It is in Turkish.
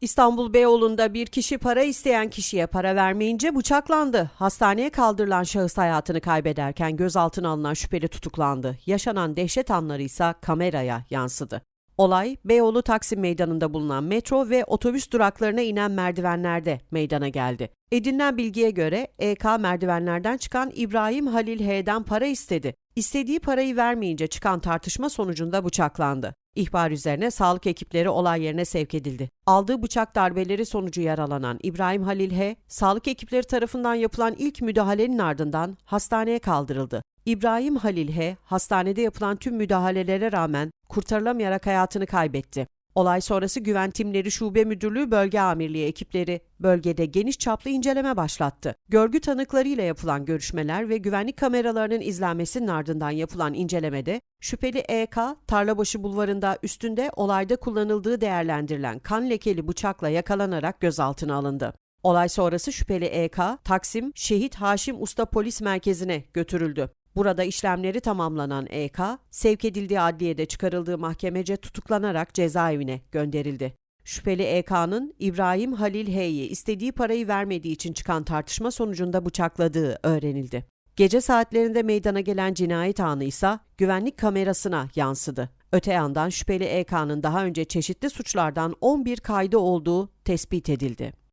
İstanbul Beyoğlu'nda bir kişi para isteyen kişiye para vermeyince bıçaklandı. Hastaneye kaldırılan şahıs hayatını kaybederken gözaltına alınan şüpheli tutuklandı. Yaşanan dehşet anları ise kameraya yansıdı. Olay Beyoğlu Taksim Meydanı'nda bulunan metro ve otobüs duraklarına inen merdivenlerde meydana geldi. Edinilen bilgiye göre EK merdivenlerden çıkan İbrahim Halil H'den para istedi. İstediği parayı vermeyince çıkan tartışma sonucunda bıçaklandı. İhbar üzerine sağlık ekipleri olay yerine sevk edildi. Aldığı bıçak darbeleri sonucu yaralanan İbrahim Halil H, sağlık ekipleri tarafından yapılan ilk müdahalenin ardından hastaneye kaldırıldı. İbrahim Halil H, hastanede yapılan tüm müdahalelere rağmen kurtarılamayarak hayatını kaybetti. Olay sonrası Güven Timleri Şube Müdürlüğü Bölge Amirliği ekipleri bölgede geniş çaplı inceleme başlattı. Görgü tanıklarıyla yapılan görüşmeler ve güvenlik kameralarının izlenmesinin ardından yapılan incelemede şüpheli EK, Tarlabaşı Bulvarı'nda üstünde olayda kullanıldığı değerlendirilen kan lekeli bıçakla yakalanarak gözaltına alındı. Olay sonrası şüpheli EK, Taksim Şehit Haşim Usta Polis Merkezi'ne götürüldü. Burada işlemleri tamamlanan EK, sevk edildiği adliyede çıkarıldığı mahkemece tutuklanarak cezaevine gönderildi. Şüpheli EK'nın İbrahim Halil H'yi istediği parayı vermediği için çıkan tartışma sonucunda bıçakladığı öğrenildi. Gece saatlerinde meydana gelen cinayet anı ise güvenlik kamerasına yansıdı. Öte yandan şüpheli EK'nın daha önce çeşitli suçlardan 11 kaydı olduğu tespit edildi.